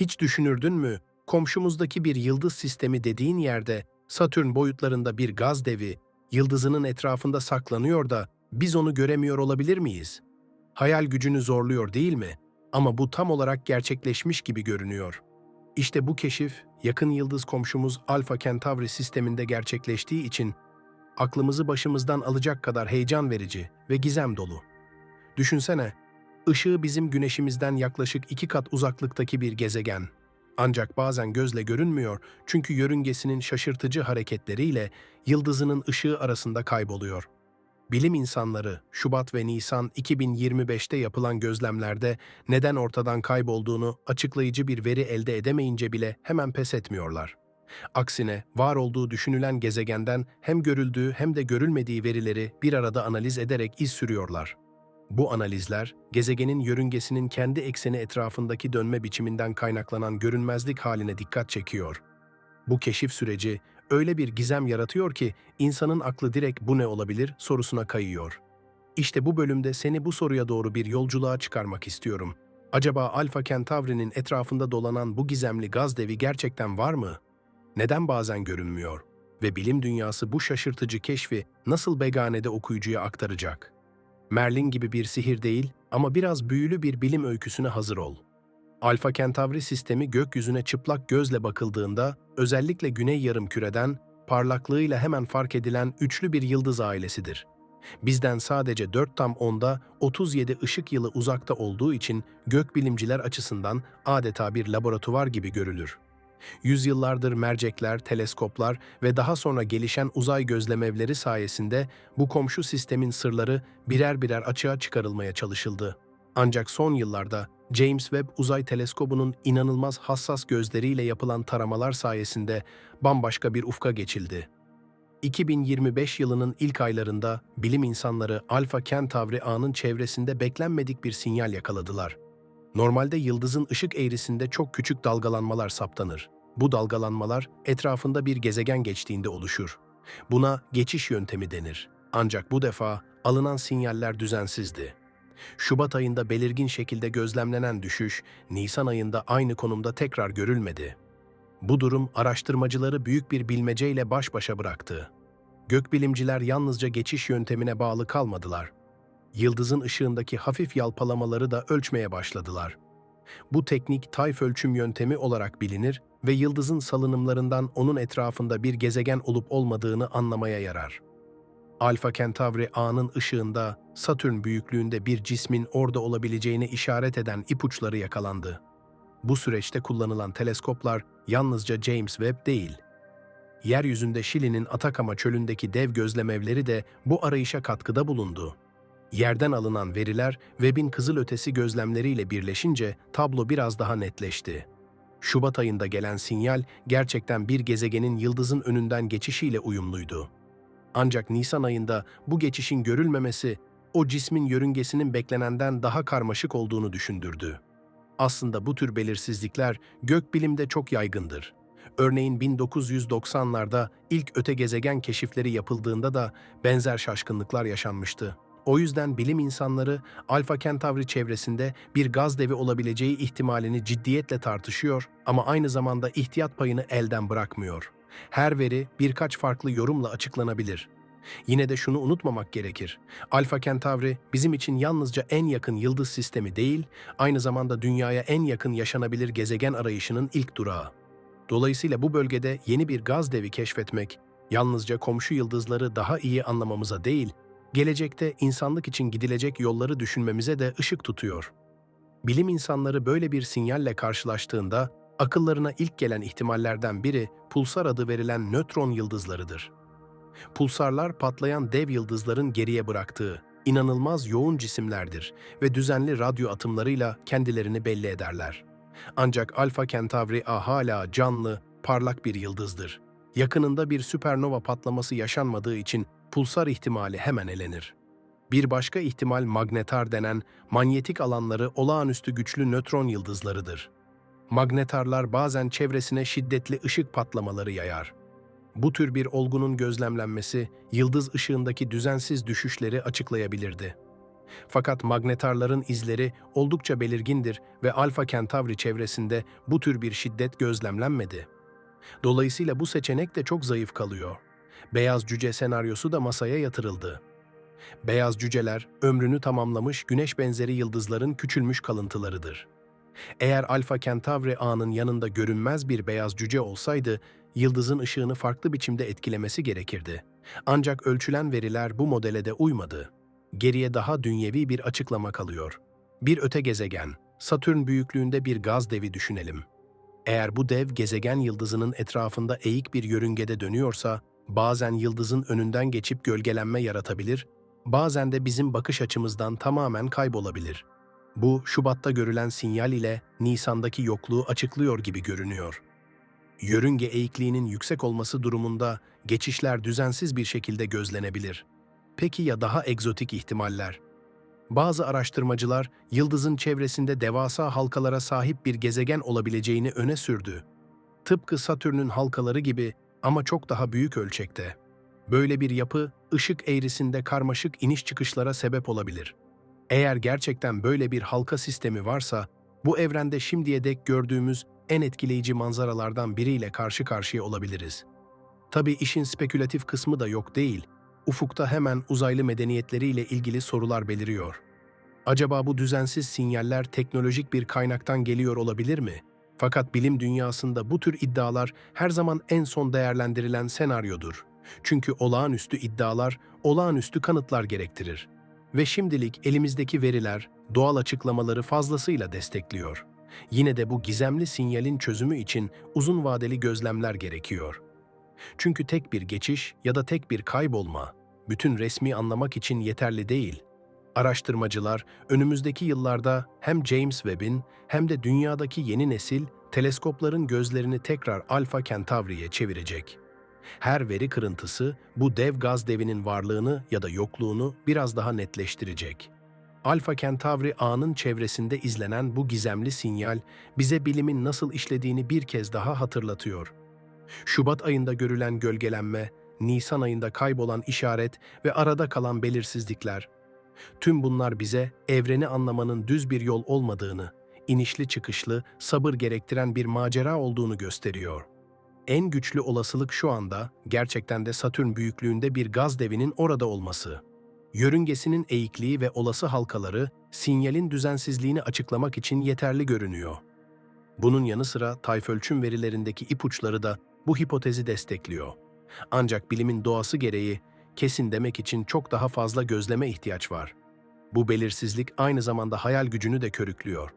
Hiç düşünürdün mü? Komşumuzdaki bir yıldız sistemi dediğin yerde Satürn boyutlarında bir gaz devi yıldızının etrafında saklanıyor da biz onu göremiyor olabilir miyiz? Hayal gücünü zorluyor değil mi? Ama bu tam olarak gerçekleşmiş gibi görünüyor. İşte bu keşif yakın yıldız komşumuz Alpha Centauri sisteminde gerçekleştiği için aklımızı başımızdan alacak kadar heyecan verici ve gizem dolu. Düşünsene, ışığı bizim güneşimizden yaklaşık iki kat uzaklıktaki bir gezegen. Ancak bazen gözle görünmüyor çünkü yörüngesinin şaşırtıcı hareketleriyle yıldızının ışığı arasında kayboluyor. Bilim insanları Şubat ve Nisan 2025'te yapılan gözlemlerde neden ortadan kaybolduğunu açıklayıcı bir veri elde edemeyince bile hemen pes etmiyorlar. Aksine var olduğu düşünülen gezegenden hem görüldüğü hem de görülmediği verileri bir arada analiz ederek iz sürüyorlar. Bu analizler, gezegenin yörüngesinin kendi ekseni etrafındaki dönme biçiminden kaynaklanan görünmezlik haline dikkat çekiyor. Bu keşif süreci öyle bir gizem yaratıyor ki insanın aklı direkt bu ne olabilir sorusuna kayıyor. İşte bu bölümde seni bu soruya doğru bir yolculuğa çıkarmak istiyorum. Acaba Alpha Centauri'nin etrafında dolanan bu gizemli gaz devi gerçekten var mı? Neden bazen görünmüyor? Ve bilim dünyası bu şaşırtıcı keşfi nasıl beganede okuyucuya aktaracak? Merlin gibi bir sihir değil ama biraz büyülü bir bilim öyküsüne hazır ol. Alfa Kentavri sistemi gökyüzüne çıplak gözle bakıldığında özellikle güney yarımküreden parlaklığıyla hemen fark edilen üçlü bir yıldız ailesidir. Bizden sadece 4 tam onda 37 ışık yılı uzakta olduğu için gökbilimciler açısından adeta bir laboratuvar gibi görülür. Yüzyıllardır mercekler, teleskoplar ve daha sonra gelişen uzay gözlemevleri sayesinde bu komşu sistemin sırları birer birer açığa çıkarılmaya çalışıldı. Ancak son yıllarda James Webb Uzay Teleskobu'nun inanılmaz hassas gözleriyle yapılan taramalar sayesinde bambaşka bir ufka geçildi. 2025 yılının ilk aylarında bilim insanları Alpha Centauri ağının çevresinde beklenmedik bir sinyal yakaladılar. Normalde yıldızın ışık eğrisinde çok küçük dalgalanmalar saptanır. Bu dalgalanmalar etrafında bir gezegen geçtiğinde oluşur. Buna geçiş yöntemi denir. Ancak bu defa alınan sinyaller düzensizdi. Şubat ayında belirgin şekilde gözlemlenen düşüş, Nisan ayında aynı konumda tekrar görülmedi. Bu durum araştırmacıları büyük bir bilmeceyle baş başa bıraktı. Gökbilimciler yalnızca geçiş yöntemine bağlı kalmadılar. Yıldızın ışığındaki hafif yalpalamaları da ölçmeye başladılar. Bu teknik tayf ölçüm yöntemi olarak bilinir ve yıldızın salınımlarından onun etrafında bir gezegen olup olmadığını anlamaya yarar. Alfa Centauri ağının ışığında Satürn büyüklüğünde bir cismin orada olabileceğini işaret eden ipuçları yakalandı. Bu süreçte kullanılan teleskoplar yalnızca James Webb değil. Yeryüzünde Şili'nin Atakama çölündeki dev gözlemevleri de bu arayışa katkıda bulundu. Yerden alınan veriler Webb'in kızılötesi gözlemleriyle birleşince tablo biraz daha netleşti. Şubat ayında gelen sinyal gerçekten bir gezegenin yıldızın önünden geçişiyle uyumluydu. Ancak Nisan ayında bu geçişin görülmemesi o cismin yörüngesinin beklenenden daha karmaşık olduğunu düşündürdü. Aslında bu tür belirsizlikler gökbilimde çok yaygındır. Örneğin 1990'larda ilk öte gezegen keşifleri yapıldığında da benzer şaşkınlıklar yaşanmıştı. O yüzden bilim insanları Alfa Centauri çevresinde bir gaz devi olabileceği ihtimalini ciddiyetle tartışıyor ama aynı zamanda ihtiyat payını elden bırakmıyor. Her veri birkaç farklı yorumla açıklanabilir. Yine de şunu unutmamak gerekir. Alfa Centauri bizim için yalnızca en yakın yıldız sistemi değil, aynı zamanda dünyaya en yakın yaşanabilir gezegen arayışının ilk durağı. Dolayısıyla bu bölgede yeni bir gaz devi keşfetmek, yalnızca komşu yıldızları daha iyi anlamamıza değil, gelecekte insanlık için gidilecek yolları düşünmemize de ışık tutuyor. Bilim insanları böyle bir sinyalle karşılaştığında akıllarına ilk gelen ihtimallerden biri pulsar adı verilen nötron yıldızlarıdır. Pulsarlar patlayan dev yıldızların geriye bıraktığı inanılmaz yoğun cisimlerdir ve düzenli radyo atımlarıyla kendilerini belli ederler. Ancak Alfa Centauri A hala canlı, parlak bir yıldızdır. Yakınında bir süpernova patlaması yaşanmadığı için pulsar ihtimali hemen elenir. Bir başka ihtimal magnetar denen manyetik alanları olağanüstü güçlü nötron yıldızlarıdır. Magnetarlar bazen çevresine şiddetli ışık patlamaları yayar. Bu tür bir olgunun gözlemlenmesi yıldız ışığındaki düzensiz düşüşleri açıklayabilirdi. Fakat magnetarların izleri oldukça belirgindir ve Alfa Kentavri çevresinde bu tür bir şiddet gözlemlenmedi. Dolayısıyla bu seçenek de çok zayıf kalıyor. Beyaz cüce senaryosu da masaya yatırıldı. Beyaz cüceler ömrünü tamamlamış güneş benzeri yıldızların küçülmüş kalıntılarıdır. Eğer Alfa Kentavri ağının yanında görünmez bir beyaz cüce olsaydı, yıldızın ışığını farklı biçimde etkilemesi gerekirdi. Ancak ölçülen veriler bu modele de uymadı. Geriye daha dünyevi bir açıklama kalıyor. Bir öte gezegen, Satürn büyüklüğünde bir gaz devi düşünelim. Eğer bu dev gezegen yıldızının etrafında eğik bir yörüngede dönüyorsa, bazen yıldızın önünden geçip gölgelenme yaratabilir, bazen de bizim bakış açımızdan tamamen kaybolabilir. Bu, Şubat'ta görülen sinyal ile Nisan'daki yokluğu açıklıyor gibi görünüyor. Yörünge eğikliğinin yüksek olması durumunda geçişler düzensiz bir şekilde gözlenebilir. Peki ya daha egzotik ihtimaller? Bazı araştırmacılar yıldızın çevresinde devasa halkalara sahip bir gezegen olabileceğini öne sürdü. Tıpkı Satürn'ün halkaları gibi ama çok daha büyük ölçekte. Böyle bir yapı ışık eğrisinde karmaşık iniş çıkışlara sebep olabilir. Eğer gerçekten böyle bir halka sistemi varsa, bu evrende şimdiye dek gördüğümüz en etkileyici manzaralardan biriyle karşı karşıya olabiliriz. Tabii işin spekülatif kısmı da yok değil. Ufukta hemen uzaylı medeniyetleriyle ilgili sorular beliriyor. Acaba bu düzensiz sinyaller teknolojik bir kaynaktan geliyor olabilir mi? Fakat bilim dünyasında bu tür iddialar her zaman en son değerlendirilen senaryodur. Çünkü olağanüstü iddialar olağanüstü kanıtlar gerektirir. Ve şimdilik elimizdeki veriler doğal açıklamaları fazlasıyla destekliyor. Yine de bu gizemli sinyalin çözümü için uzun vadeli gözlemler gerekiyor. Çünkü tek bir geçiş ya da tek bir kaybolma bütün resmi anlamak için yeterli değil. Araştırmacılar önümüzdeki yıllarda hem James Webb'in hem de dünyadaki yeni nesil teleskopların gözlerini tekrar Alfa Kentavri'ye çevirecek. Her veri kırıntısı bu dev gaz devinin varlığını ya da yokluğunu biraz daha netleştirecek. Alfa Kentavri ağının çevresinde izlenen bu gizemli sinyal bize bilimin nasıl işlediğini bir kez daha hatırlatıyor. Şubat ayında görülen gölgelenme, Nisan ayında kaybolan işaret ve arada kalan belirsizlikler. Tüm bunlar bize evreni anlamanın düz bir yol olmadığını, inişli çıkışlı, sabır gerektiren bir macera olduğunu gösteriyor. En güçlü olasılık şu anda gerçekten de Satürn büyüklüğünde bir gaz devinin orada olması. Yörüngesinin eğikliği ve olası halkaları sinyalin düzensizliğini açıklamak için yeterli görünüyor. Bunun yanı sıra tayf ölçüm verilerindeki ipuçları da bu hipotezi destekliyor. Ancak bilimin doğası gereği kesin demek için çok daha fazla gözleme ihtiyaç var. Bu belirsizlik aynı zamanda hayal gücünü de körüklüyor.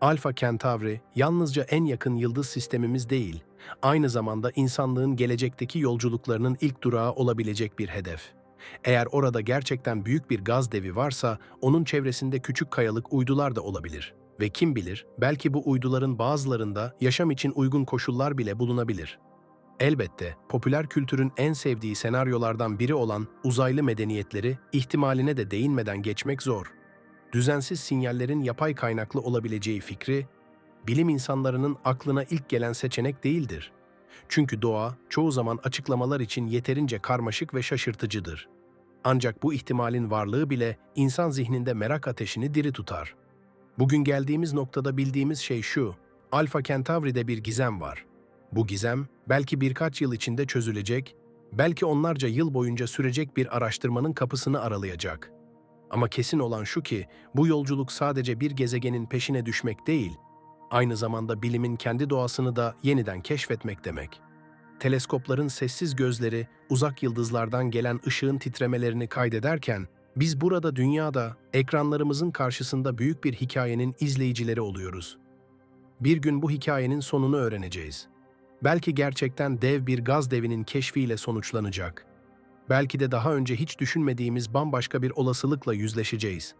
Alfa Kentavri yalnızca en yakın yıldız sistemimiz değil, aynı zamanda insanlığın gelecekteki yolculuklarının ilk durağı olabilecek bir hedef. Eğer orada gerçekten büyük bir gaz devi varsa, onun çevresinde küçük kayalık uydular da olabilir. Ve kim bilir, belki bu uyduların bazılarında yaşam için uygun koşullar bile bulunabilir. Elbette, popüler kültürün en sevdiği senaryolardan biri olan uzaylı medeniyetleri ihtimaline de değinmeden geçmek zor. Düzensiz sinyallerin yapay kaynaklı olabileceği fikri, bilim insanlarının aklına ilk gelen seçenek değildir. Çünkü doğa çoğu zaman açıklamalar için yeterince karmaşık ve şaşırtıcıdır. Ancak bu ihtimalin varlığı bile insan zihninde merak ateşini diri tutar. Bugün geldiğimiz noktada bildiğimiz şey şu, Alfa Kentavri'de bir gizem var. Bu gizem belki birkaç yıl içinde çözülecek, belki onlarca yıl boyunca sürecek bir araştırmanın kapısını aralayacak. Ama kesin olan şu ki bu yolculuk sadece bir gezegenin peşine düşmek değil, aynı zamanda bilimin kendi doğasını da yeniden keşfetmek demek. Teleskopların sessiz gözleri uzak yıldızlardan gelen ışığın titremelerini kaydederken biz burada dünyada ekranlarımızın karşısında büyük bir hikayenin izleyicileri oluyoruz. Bir gün bu hikayenin sonunu öğreneceğiz. Belki gerçekten dev bir gaz devinin keşfiyle sonuçlanacak. Belki de daha önce hiç düşünmediğimiz bambaşka bir olasılıkla yüzleşeceğiz.